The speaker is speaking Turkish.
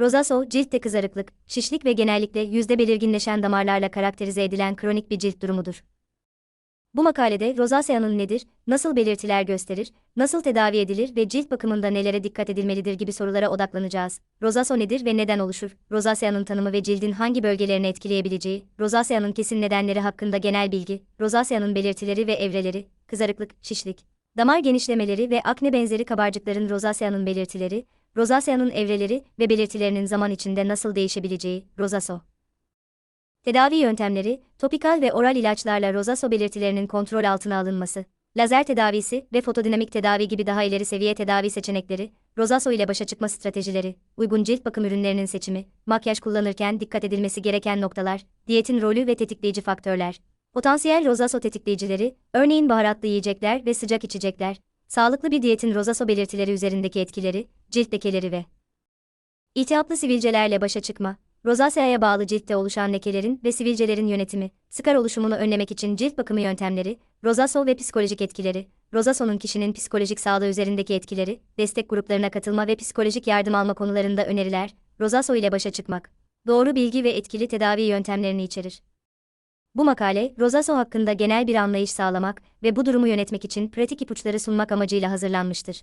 Rosaso, ciltte kızarıklık, şişlik ve genellikle yüzde belirginleşen damarlarla karakterize edilen kronik bir cilt durumudur. Bu makalede rozaseanın nedir, nasıl belirtiler gösterir, nasıl tedavi edilir ve cilt bakımında nelere dikkat edilmelidir gibi sorulara odaklanacağız. Rozaso nedir ve neden oluşur? Rozaseanın tanımı ve cildin hangi bölgelerini etkileyebileceği, rozaseanın kesin nedenleri hakkında genel bilgi, rozaseanın belirtileri ve evreleri, kızarıklık, şişlik, damar genişlemeleri ve akne benzeri kabarcıkların rozaseanın belirtileri, rozaseanın evreleri ve belirtilerinin zaman içinde nasıl değişebileceği, rozaso. Tedavi yöntemleri, topikal ve oral ilaçlarla rozaso belirtilerinin kontrol altına alınması, lazer tedavisi ve fotodinamik tedavi gibi daha ileri seviye tedavi seçenekleri, rozaso ile başa çıkma stratejileri, uygun cilt bakım ürünlerinin seçimi, makyaj kullanırken dikkat edilmesi gereken noktalar, diyetin rolü ve tetikleyici faktörler. Potansiyel rozaso tetikleyicileri, örneğin baharatlı yiyecekler ve sıcak içecekler, sağlıklı bir diyetin rozaso belirtileri üzerindeki etkileri, cilt lekeleri ve İltihaplı sivilcelerle başa çıkma, rozaseaya bağlı ciltte oluşan lekelerin ve sivilcelerin yönetimi, skar oluşumunu önlemek için cilt bakımı yöntemleri, rozaso ve psikolojik etkileri, rozasonun kişinin psikolojik sağlığı üzerindeki etkileri, destek gruplarına katılma ve psikolojik yardım alma konularında öneriler, rozaso ile başa çıkmak, doğru bilgi ve etkili tedavi yöntemlerini içerir. Bu makale, rozaso hakkında genel bir anlayış sağlamak ve bu durumu yönetmek için pratik ipuçları sunmak amacıyla hazırlanmıştır.